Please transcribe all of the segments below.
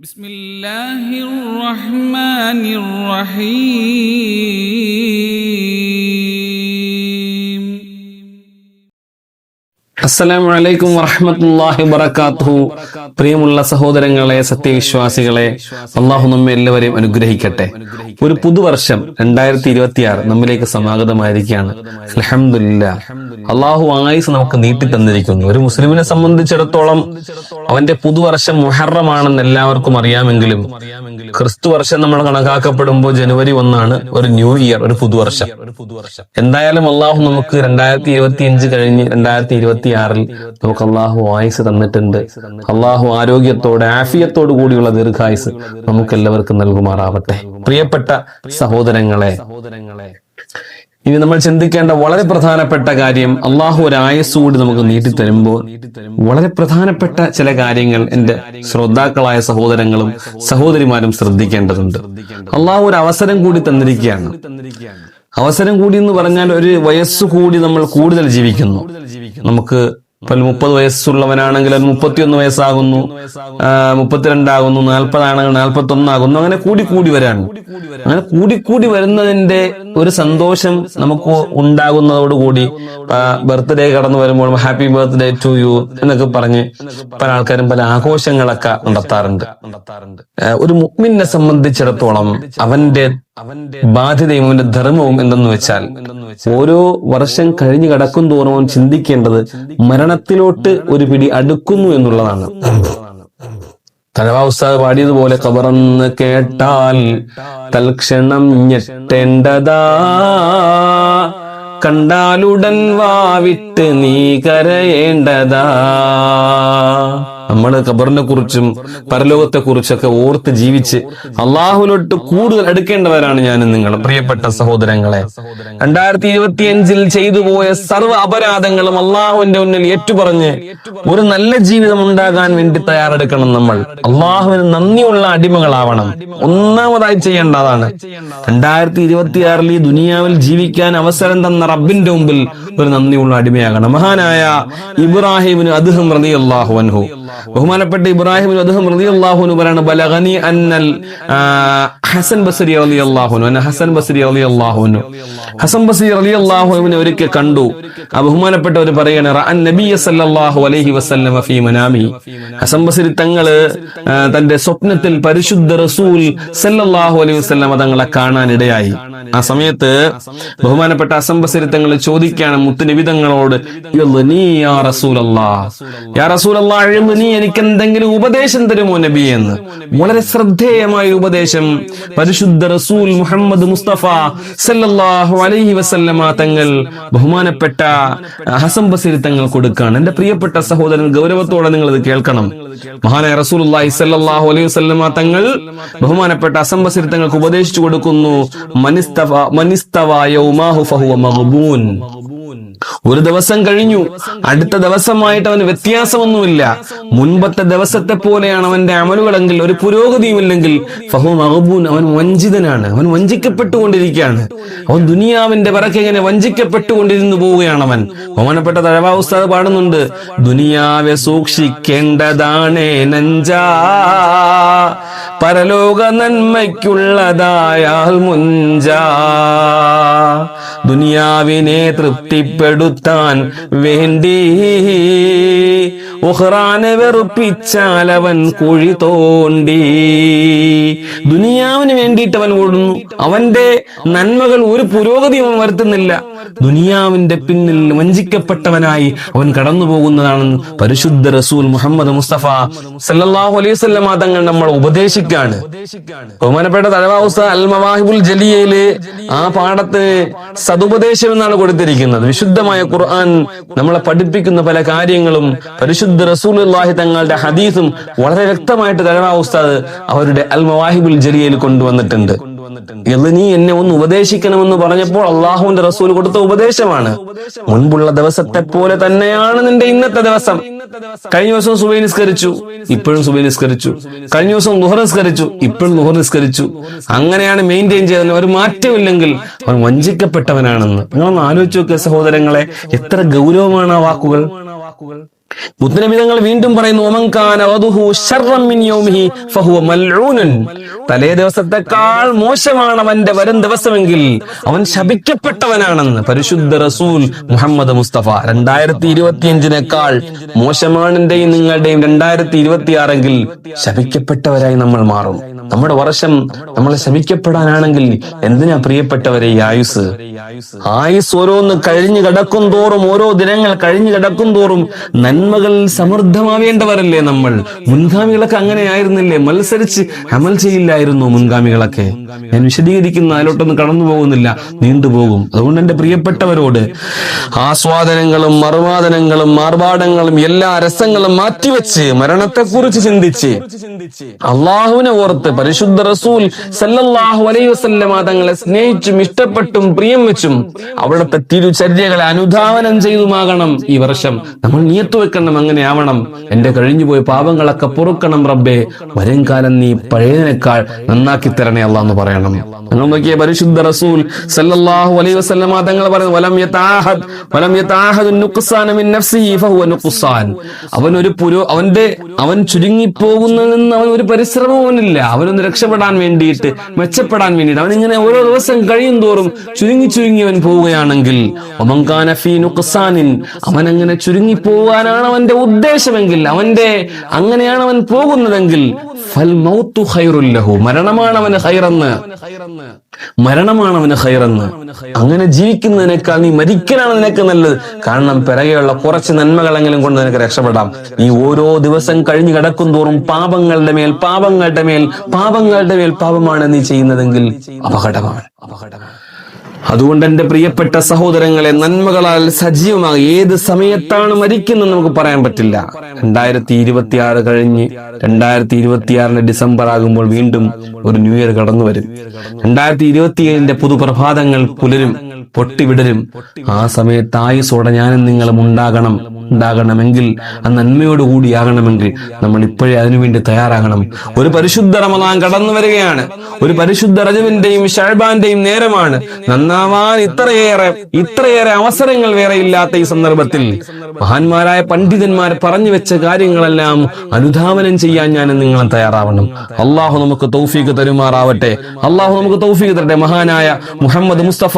بسم الله الرحمن الرحيم അസ്സലാമു അലൈക്കും വറഹ്മത്തുള്ളാഹി വബറകാതുഹു പ്രിയമുള്ള സഹോദരങ്ങളെ സത്യവിശ്വാസികളെ അള്ളാഹു നമ്മെ എല്ലാവരെയും അനുഗ്രഹിക്കട്ടെ ഒരു പുതുവർഷം രണ്ടായിരത്തി ഇരുപത്തി ആറ് നമ്മിലേക്ക് സമാഗതമായിരിക്കുകയാണ്. അലഹമില്ല അള്ളാഹു ആയുസ് നമുക്ക് നീട്ടി തന്നിരിക്കുന്നു. ഒരു മുസ്ലിമിനെ സംബന്ധിച്ചിടത്തോളം അവന്റെ പുതുവർഷം മുഹറമാണെന്ന് എല്ലാവർക്കും അറിയാമെങ്കിലും ക്രിസ്തു വർഷം നമ്മൾ കണക്കാക്കപ്പെടുമ്പോൾ ജനുവരി ഒന്നാണ് ഒരു ന്യൂ ഇയർ ഒരു പുതുവർഷം. എന്തായാലും അള്ളാഹു നമുക്ക് രണ്ടായിരത്തി ഇരുപത്തി അഞ്ച് കഴിഞ്ഞ് രണ്ടായിരത്തി ഇരുപത്തി ആറിൽ നമുക്ക് അള്ളാഹു ആയുസ് തന്നിട്ടുണ്ട്. അള്ളാഹു ആരോഗ്യത്തോടെ ആഫിയത്തോടു കൂടിയുള്ള ദീർഘായുസ് നമുക്ക് എല്ലാവർക്കും നൽകുമാറാവട്ടെ. പ്രിയപ്പെട്ട സഹോദരങ്ങളെ. സഹോദരങ്ങളെ. ഇനി നമ്മൾ ചിന്തിക്കേണ്ട വളരെ പ്രധാനപ്പെട്ട കാര്യം അള്ളാഹു ഒരു ആയസ് കൂടി നമുക്ക് നീട്ടി തരുമ്പോൾ വളരെ പ്രധാനപ്പെട്ട ചില കാര്യങ്ങൾ എന്റെ ശ്രോതാക്കളായ സഹോദരങ്ങളും സഹോദരിമാരും ശ്രദ്ധിക്കേണ്ടതുണ്ട്. അള്ളാഹു ഒരു അവസരം കൂടി തന്നിരിക്കുകയാണ്. അവസരം കൂടി എന്ന് പറഞ്ഞാൽ ഒരു വയസ്സ് കൂടി നമ്മൾ കൂടുതൽ ജീവിക്കുന്നു. നമുക്ക് ഇപ്പോൾ മുപ്പത് വയസ്സുള്ളവനാണെങ്കിൽ അത് മുപ്പത്തിയൊന്ന് വയസ്സാകുന്നു. മുപ്പത്തിരണ്ടാകുന്നു നാൽപ്പതാണെങ്കിൽ നാൽപ്പത്തി ഒന്നാകുന്നു അങ്ങനെ കൂടി കൂടി വരാണ്. അങ്ങനെ കൂടി കൂടി വരുന്നതിന്റെ ഒരു സന്തോഷം നമുക്ക് ഉണ്ടാകുന്നതോടുകൂടി ബർത്ത്ഡേ കടന്നു വരുമ്പോൾ ഹാപ്പി ബർത്ത്ഡേ ടു യു എന്നൊക്കെ പറഞ്ഞ് പല ആൾക്കാരും പല ആഘോഷങ്ങളൊക്കെ നടത്താറുണ്ട്. ഒരു മുക്മിനെ സംബന്ധിച്ചിടത്തോളം അവന്റെ അവന്റെ ബാധ്യതയും അവന്റെ ധർമ്മവും എന്തെന്ന് വെച്ചാൽ ഓരോ വർഷം കഴിഞ്ഞു കിടക്കും തോറും അവൻ ചിന്തിക്കേണ്ടത് മരണത്തിലോട്ട് ഒരു പിടി അടുക്കുന്നു എന്നുള്ളതാണ്. തലവാ ഉസ്താദ് പാടിയതുപോലെ കബറന്ന് കേട്ടാൽ തൽക്ഷണം ഞെട്ടേണ്ടതാ. കണ്ടാലുടൻ വാവിട്ട് നീ കരയേണ്ടതാ. നമ്മൾ ഖബറിനെ കുറിച്ചും പരലോകത്തെ കുറിച്ചൊക്കെ ഓർത്ത് ജീവിച്ച് അള്ളാഹുലോട്ട് കൂടുതൽ എടുക്കേണ്ടവരാണ് ഞാൻ നിങ്ങളും പ്രിയപ്പെട്ട സഹോദരങ്ങളെ. രണ്ടായിരത്തി ഇരുപത്തി അഞ്ചിൽ ചെയ്തു പോയ സർവ അപരാധങ്ങളും അള്ളാഹുവിന്റെ മുന്നിൽ ഏറ്റുപറഞ്ഞ് ഒരു നല്ല ജീവിതം ഉണ്ടാകാൻ വേണ്ടി തയ്യാറെടുക്കണം നമ്മൾ. അള്ളാഹുവിന് നന്ദിയുള്ള അടിമകളാവണം. ഒന്നാമതായി ചെയ്യേണ്ടതാണ് രണ്ടായിരത്തി ഇരുപത്തിയാറിൽ ഈ ദുനിയാവിൽ ജീവിക്കാൻ അവസരം തന്ന റബ്ബിന്റെ മുമ്പിൽ ഒരു നന്ദിയുള്ള അടിമയാകണം. മഹാനായ ഇബ്രാഹിമിന് അദ്ദേഹം റതി അള്ളാഹു അൻഹു. ബഹുമാനപ്പെട്ട ഇബ്രാഹിം അദ്ദേഹം റളിയല്ലാഹുനു പറയാണ് ബലഗനി അന്നൽ ഹസൻ ബസരി റളിയല്ലാഹുനു അന്ന ഹസൻ ബസരി റളിയല്ലാഹുനു ഹസൻ ബസരി അള്ളാഹുവിനെ ഒരിക്കൽ കണ്ടു. ആ ബഹുമാനപ്പെട്ടവർ പറയാണ് റഅൻ നബിയ സല്ലല്ലാഹു അലൈഹി വസല്ലമ ഫീ മനാമി. ഹസൻ ബസരി തങ്ങൾ തന്റെ സ്വപ്നത്തിൽ പരിശുദ്ധ റസൂൽ സല്ലല്ലാഹു അലൈഹി വസല്ലമ തങ്ങളെ കാണാൻ ഇടയായി ആ സമയത്ത് ബഹുമാനപ്പെട്ട ഹസൻ ബസരി തങ്ങൾ ചോദിക്കുകയാണ് മുത്തുനബി തങ്ങളോട് യാ റസൂലല്ലാഹ് യാ റസൂലല്ലാഹ് എനിക്ക് എന്തെങ്കിലും ഉപദേശം തരുമോ നബി എന്ന്? വളരെ ശ്രദ്ധേയമായ ഉപദേശം. പരിശുദ്ധ റസൂൽ മുഹമ്മദ് മുസ്തഫ സല്ലല്ലാഹു അലൈഹി വസല്ലമ തങ്ങൾ ബഹുമാനപ്പെട്ട ഹസൻ ബസീർ തങ്ങൾ കൊടുക്കാണ് എന്റെ പ്രിയപ്പെട്ട സഹോദരൻ ഗൗരവത്തോടെ നിങ്ങൾ ഇത് കേൾക്കണം. മഹാനായ റസൂൽ സല്ലല്ലാഹു അലൈഹി വസല്ലമ തങ്ങൾ ബഹുമാനപ്പെട്ട ഹസൻ ബസീർ തങ്ങൾക്ക് ഉപദേശിച്ചു കൊടുക്കുന്നു മനിസ്തവ മനിസ്തവ യൗമാഹു ഫഹുവ മഗ്ബൂൻ. ഒരു ദിവസം കഴിഞ്ഞു. അടുത്ത ദിവസമായിട്ട് അവന് വ്യത്യാസമൊന്നുമില്ല. മുൻപത്തെ ദിവസത്തെ പോലെയാണ് അവന്റെ അമലുകളെങ്കിൽ ഒരു പുരോഗതിയുമില്ലെങ്കിൽ ഫഹു മഹബൂൻ അവൻ വഞ്ചിതനാണ്. അവൻ വഞ്ചിക്കപ്പെട്ടുകൊണ്ടിരിക്കുകയാണ്. അവൻ ദുനിയാവിന്റെ പിറക്കെ ഇങ്ങനെ വഞ്ചിക്കപ്പെട്ടുകൊണ്ടിരുന്നു പോവുകയാണ് അവൻ. ബഹുമാനപ്പെട്ട തഴവാ ഉസ്താദ് പാടുന്നുണ്ട് ദുനിയാവെ സൂക്ഷിക്കേണ്ടതാണേ നഞ്ചാ പരലോക നന്മയ്ക്കുള്ളതായാൽ മുഞ്ചാ. ദുനിയാവിനെ തൃപ്തിപ്പെടുത്താൻ വേണ്ടി ഉഹ്റാനെ വെറുപ്പിച്ചാൽ അവൻ കുഴി തോണ്ടി. ദുനിയാവിന് വേണ്ടിയിട്ട് അവൻ ഓടുന്നു. അവന്റെ നന്മകൾ ഒരു പുരോഗതി അവൻ വരുത്തുന്നില്ല. ദുനിയാവിന്റെ പിന്നിൽ വഞ്ചിക്കപ്പെട്ടവനായി അവൻ കടന്നു പോകുന്നതാണെന്ന് പരിശുദ്ധ റസൂൽ മുഹമ്മദ് മുസ്തഫ സല്ലാഹു അലൈഹി തങ്ങൾ നമ്മൾ ഉപദേശിക്കാണ് ബഹുമാനപ്പെട്ട തലവാവുസ അൽ മവാഹിബുൽ ജലിയയിൽ ആ പാഠത്ത് സതുപദേശം എന്നാണ് കൊടുത്തിരിക്കുന്നത്. വിശുദ്ധമായ ഖുർആൻ നമ്മളെ പഠിപ്പിക്കുന്ന പല കാര്യങ്ങളും പരിശുദ്ധ റസൂലുള്ളാഹി തങ്ങളുടെ ഹദീസും വളരെ വ്യക്തമായിട്ട് തലവാ ഉസ്താദ് അവരുടെ അൽ മവാഹിബുൽ ജലിയയിൽ കൊണ്ടുവന്നിട്ടുണ്ട്. ഇത് നീ എന്നെ ഒന്ന് ഉപദേശിക്കണമെന്ന് പറഞ്ഞപ്പോൾ അള്ളാഹുവിന്റെ റസൂൽ കൊടുത്ത ഉപദേശമാണ്. മുൻപുള്ള ദിവസത്തെ പോലെ തന്നെയാണ് നിന്റെ ഇന്നത്തെ ദിവസം. കഴിഞ്ഞ ദിവസം സുബൈ നിസ്കരിച്ചു ഇപ്പോഴും സുബൈ നിസ്കരിച്ചു. കഴിഞ്ഞ ദിവസം നുഹർ നിസ്കരിച്ചു ഇപ്പോഴും നുഹർ നിസ്കരിച്ചു. അങ്ങനെയാണ് മെയിന്റെയിൻ ചെയ്തത് ഒരു മാറ്റമില്ലെങ്കിൽ അവൻ വഞ്ചിക്കപ്പെട്ടവനാണെന്ന്. നിങ്ങളൊന്ന് ആലോചിച്ചു നോക്കിയ സഹോദരങ്ങളെ എത്ര ഗൗരവമാണ് ആ വാക്കുകൾ. മുത്തനബിതങ്ങൾ വീണ്ടും പറയുന്നു തലേ ദിവസത്തെക്കാൾ മോശമാണ് അവന്റെ വരും ദിവസമെങ്കിൽ അവൻ ശപിക്കപ്പെട്ടവനാണെന്ന് പരിശുദ്ധ റസൂൽ മുഹമ്മദ് മുസ്തഫ രണ്ടായിരത്തി ഇരുപത്തിയഞ്ചിനേക്കാൾ മോശമാണ് എന്റെയും നിങ്ങളുടെയും രണ്ടായിരത്തി ഇരുപത്തിയാറെങ്കിൽ ശപിക്കപ്പെട്ടവരായി നമ്മൾ മാറും. നമ്മുടെ വർഷം നമ്മൾ ശപിക്കപ്പെടാനാണെങ്കിൽ എന്തിനാ പ്രിയപ്പെട്ടവരെ ഈ ആയുസ്? ആയുസ് ഓരോന്ന് കഴിഞ്ഞു കിടക്കും തോറും ഓരോ ദിനങ്ങൾ കഴിഞ്ഞു കിടക്കും തോറും നന്മകൾ സമൃദ്ധമാവേണ്ടവരല്ലേ നമ്മൾ? മുൻഗാമികളൊക്കെ അങ്ങനെ ആയിരുന്നില്ലേ മത്സരിച്ച് അമൽ ചെയ്യില്ലായിരുന്നു മുൻഗാമികളൊക്കെ. ഞാൻ വിശദീകരിക്കുന്ന അതിലോട്ടൊന്നും കടന്നു പോകുന്നില്ല. നീണ്ടുപോകും അതുകൊണ്ട് എന്റെ പ്രിയപ്പെട്ടവരോട് ആസ്വാദനങ്ങളും മറുവാദനങ്ങളും ആർഭാടങ്ങളും എല്ലാ രസങ്ങളും മാറ്റിവെച്ച് മരണത്തെക്കുറിച്ച് ചിന്തിച്ച് അള്ളാഹുവിനെ ഓർത്ത് പരിശുദ്ധ റസൂൽ സല്ലല്ലാഹു അലൈഹി വസല്ലമ തങ്ങളെ സ്നേഹിച്ചും ഇഷ്ടപ്പെട്ടും പ്രിയം വെച്ചും അവിടുത്തെ തിരുചര്യകളെ അനുധാവനം ചെയ്തുമാകണം ഈ വർഷം. നമ്മൾ നിയത്ത് വെക്കണം അങ്ങനെ ആവണം എന്റെ കഴിഞ്ഞുപോയ പാപങ്ങളൊക്കെ പൊറുക്കണം റബ്ബേ. വരും കാലം നീ പഴയതിനേക്കാൾ നന്നാക്കി തരണേ അല്ല എന്ന് പറയണം. നിങ്ങൾ നോക്കിയ പരിശുദ്ധ റസൂൽ സല്ലല്ലാഹു അലൈഹി വസല്ലമ തങ്ങൾ പറയുന്നു വലം യതാഹദ് വലം യതാഹദ് നുഖ്സാന മിൻ നഫ്സിഹി ഫഹുവ നുഖ്സാൻ. അവൻ ഒരു പുരോ അവന്റെ അവൻ ചുരുങ്ങി പോകുന്നതിൽ നിന്ന് അവൻ ഒരു പരിശ്രമവുമില്ല അവനൊന്ന് രക്ഷപ്പെടാൻ വേണ്ടിയിട്ട് മെച്ചപ്പെടാൻ വേണ്ടിയിട്ട്. അവൻ ഇങ്ങനെ ഓരോ ദിവസം കഴിയും തോറും ചുരുങ്ങി ചുരുങ്ങി അവൻ പോവുകയാണെങ്കിൽ അവൻ അങ്ങനെ ചുരുങ്ങി പോകാനാണ് അവന്റെ ഉദ്ദേശമെങ്കിൽ അവന്റെ അങ്ങനെയാണ് അവൻ പോകുന്നതെങ്കിൽ ഫൽ മരണമാണ് അവന് ഖൈറെന്ന്. മരണമാണ് അവന് ഖൈറെന്ന്. അങ്ങനെ ജീവിക്കുന്നതിനേക്കാൾ നീ മരിക്കലാണ് നിനക്ക് നല്ലത്. കാരണം പിറകെയുള്ള കുറച്ച് നന്മകളെങ്കിലും കൊണ്ട് നിനക്ക് രക്ഷപ്പെടാം. നീ ഓരോ ദിവസം കഴിഞ്ഞു കിടക്കും തോറും പാപങ്ങളുടെ മേൽ പാപങ്ങളുടെ മേൽ പാപങ്ങളുടെ മേൽ പാപമാണ് നീ ചെയ്യുന്നതെങ്കിൽ അപകടമാണ് അപകടമാണ്. അതുകൊണ്ട് എന്റെ പ്രിയപ്പെട്ട സഹോദരങ്ങളെ നന്മകളാൽ സജീവമായി ഏത് സമയത്താണ് മരിക്കുന്നത് നമുക്ക് പറയാൻ പറ്റില്ല. രണ്ടായിരത്തി ഇരുപത്തി ആറ് കഴിഞ്ഞ് രണ്ടായിരത്തി ഇരുപത്തിയാറിന്റെ ഡിസംബർ ആകുമ്പോൾ വീണ്ടും ഒരു ന്യൂ ഇയർ കടന്നു വരും രണ്ടായിരത്തി ഇരുപത്തിയേഴിന്റെ പുതുപ്രഭാതങ്ങൾ പുലരും. പൊട്ടിവിടരും. ആ സമയത്ത് ആയുസോടെ ഞാനും നിങ്ങളും ഉണ്ടാകണം ഉണ്ടാകണമെങ്കിൽ ആ നന്മയോടുകൂടിയാകണമെങ്കിൽ നമ്മൾ ഇപ്പോഴേ അതിനുവേണ്ടി തയ്യാറാകണം. ഒരു പരിശുദ്ധ റമദാൻ കടന്നു വരികയാണ്. ഒരു പരിശുദ്ധ രജുവിന്റെയും ഷഹബാന്റെയും നേരമാണ്. നന്നാവാൻ ഇത്രയേറെ ഇത്രയേറെ അവസരങ്ങൾ വേറെ ഇല്ലാത്ത ഈ സന്ദർഭത്തിൽ. മഹാന്മാരായ പണ്ഡിതന്മാർ പറഞ്ഞു വെച്ച കാര്യങ്ങളെല്ലാം അനുധാവനം ചെയ്യാൻ ഞാൻ നിങ്ങളും തയ്യാറാവണം. അള്ളാഹു നമുക്ക് തൗഫീഖ് തരുമാറാവട്ടെ. അള്ളാഹു നമുക്ക് തൗഫീഖ് തരട്ടെ. മഹാനായ മുഹമ്മദ് മുസ്തഫ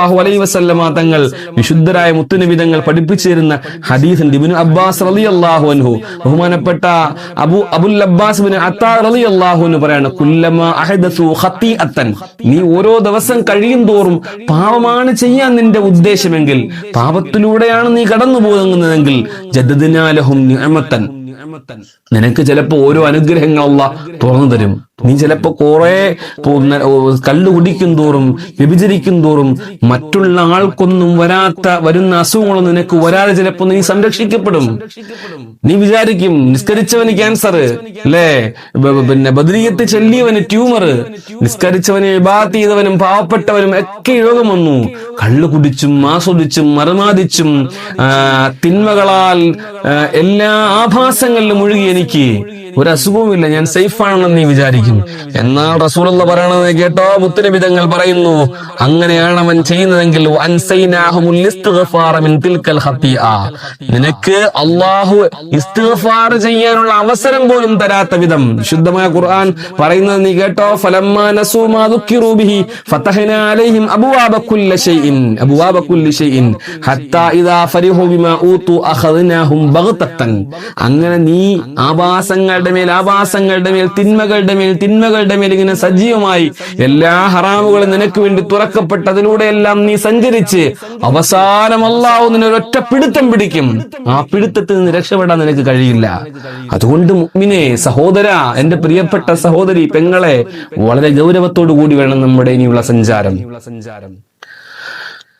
സല്ലല്ലാഹു അലൈ വസല്ലമ തങ്ങൾ വിശുദ്ധരായ മുത്തുനിബിതങ്ങൾ പഠിപ്പിച്ചിരുന്ന ഹദീസിന്റെ ഇബ്നു അബ്ബാസ് റളിയല്ലാഹു അൻഹു ബഹുമാനപ്പെട്ട അബു അബുൽ അബ്ബാസ് അത്താ പറയാണ് കുല്ലമ അഹദസു നീ ഓരോ ദിവസം കഴിയും തോറും പാപമാണ് ചെയ്യാൻ നിന്റെ ഉദ്ദേശമെങ്കിൽ പാപത്തിലൂടെയാണ് നീ കടന്നു പോകുന്നതെങ്കിൽ ജദ്ദിനാലഹും നിനക്ക് ചിലപ്പോ ഓരോ അനുഗ്രഹങ്ങൾ അല്ലാഹ് തുറന്നു തരും. നീ ചിലപ്പോ കുറെ കല്ല് കുടിക്കും തോറും വ്യഭിചരിക്കും തോറും മറ്റുള്ള ആൾക്കൊന്നും വരാത്ത വരുന്ന അസുഖങ്ങളും നിനക്ക് വരാതെ ചിലപ്പോ നീ സംരക്ഷിക്കപ്പെടും. നീ വിചാരിക്കും നിസ്കരിച്ചവന് ക്യാൻസർ അല്ലേ? പിന്നെ ബദരീയത്ത് ചെല്ലിയവന് ട്യൂമർ നിസ്കരിച്ചവന് വിഭാഗത്ത് ചെയ്തവനും പാവപ്പെട്ടവനും ഒക്കെ രോഗം വന്നു. കള്ളു കുടിച്ചും ആസ്വദിച്ചും മറുമാദിച്ചും ആ, തിന്മകളാൽ എല്ലാ ആഭാസങ്ങളിലും മുഴുകി എനിക്ക്. ഒരു അസുഖവുമില്ല ഞാൻ സേഫ് ആണെന്ന് നീ വിചാരിക്കും. എന്നാൽ റസൂലുള്ള പറയണത് കേട്ടോ മുത്തനബിതങ്ങൾ പറയുന്നു അങ്ങനെയാണ് അവൻ ചെയ്യുന്നതെങ്കിൽ. നിനക്ക് അള്ളാഹു ചെയ്യാനുള്ള അവസരം പോലും തരാത്ത വിധം ശുദ്ധമായ ഖുർആൻ പറയുന്നത് നീ കേട്ടോ അങ്ങനെ നീ ആവാസങ്ങളുടെ മേൽ ആവാസങ്ങളുടെ മേൽ തിന്മകളുടെ മേൽ തിന്മകളുടെ മേൽ ഇങ്ങനെ സജീവമായി എല്ലാ ഹറാമുകളും നിനക്ക് വേണ്ടി തുറക്കപ്പെട്ടതിലൂടെയെല്ലാം നീ സഞ്ചരിച്ച് അവസാനം അള്ളാഹു ഒരൊറ്റ പിടുത്തം പിടിക്കും. ആ പിടുത്തത്തിൽ നിന്ന് രക്ഷപ്പെടാൻ നിനക്ക് കഴിയില്ല. അതുകൊണ്ട് മുഗ്മിനെ സഹോദര എന്റെ പ്രിയപ്പെട്ട സഹോദരി പെങ്ങളെ വളരെ ഗൗരവത്തോടു കൂടി വേണം നമ്മുടെ ഇനിയുള്ള സഞ്ചാരം.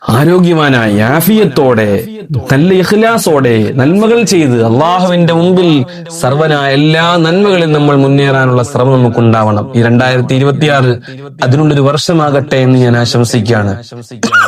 ആരോഗ്യവാനായി ആഫിയത്തോടെ നല്ല ഇഖ്ലാസോടെ നന്മകൾ ചെയ്ത് അള്ളാഹുവിന്റെ മുമ്പിൽ സർവനായ എല്ലാ നന്മകളിലും നമ്മൾ മുന്നേറാനുള്ള ശ്രമം നമുക്ക് ഉണ്ടാവണം ഈ രണ്ടായിരത്തി ഇരുപത്തിയാറ് അതിനുള്ളൊരു വർഷമാകട്ടെ എന്ന് ഞാൻ ആശംസിക്കുകയാണ്.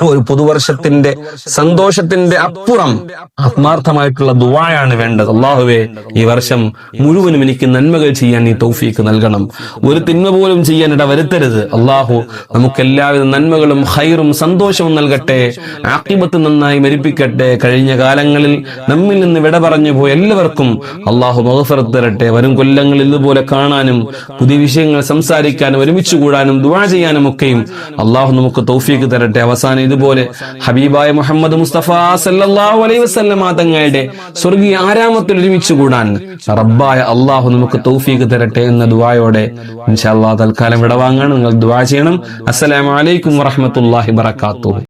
ഒരു പുതുവർഷത്തിന്റെ സന്തോഷത്തിന്റെ അപ്പുറം ആത്മാർത്ഥമായിട്ടുള്ള ദുവായാണ് വേണ്ടത്. അള്ളാഹുവെ ഈ വർഷം മുഴുവനും എനിക്ക് നന്മകൾ ചെയ്യാൻ ഈ തൗഫീക്ക് നൽകണം. ഒരു തിന്മ പോലും ചെയ്യാൻ ഇട വരുത്തരുത് അള്ളാഹു നമുക്ക് എല്ലാവിധ നന്മകളും ഹൈറും സന്തോഷവും നൽകട്ടെ. നൽകട്ടെ ആക്കിബത്ത് നന്നായി മരിപ്പിക്കട്ടെ. കഴിഞ്ഞ കാലങ്ങളിൽ നമ്മിൽ നിന്ന് വിട പറഞ്ഞു പോയ എല്ലാവർക്കും അള്ളാഹു മഹഫറത്ത് തരട്ടെ. വരും കൊല്ലങ്ങളിൽ ഇതുപോലെ കാണാനും പുതിയ വിഷയങ്ങൾ സംസാരിക്കാനും ഒരുമിച്ച് കൂടാനും ദുവാ ചെയ്യാനും ഒക്കെയും അള്ളാഹു നമുക്ക് തൗഫീക്ക് തരട്ടെ. അവസാനം ഇതുപോലെ ഹബീബായ മുഹമ്മദ് മുസ്തഫ സല്ലാഹു അലൈ വസല്ലമ തങ്ങളുടെ സ്വർഗീയ ആരാമത്തിൽ ഒരുമിച്ച് കൂടാൻ റബ്ബായ അള്ളാഹു നമുക്ക് തൗഫീക്ക് തരട്ടെ എന്ന ദുവായോടെ ഇൻഷാ അല്ലാഹ് തൽക്കാലം വിടവാങ്ങാണ്. നിങ്ങൾ ദുവാ ചെയ്യണം. അസ്സലാമു അലൈക്കും വറഹ്മത്തുള്ളാഹി വബറകാതുഹു.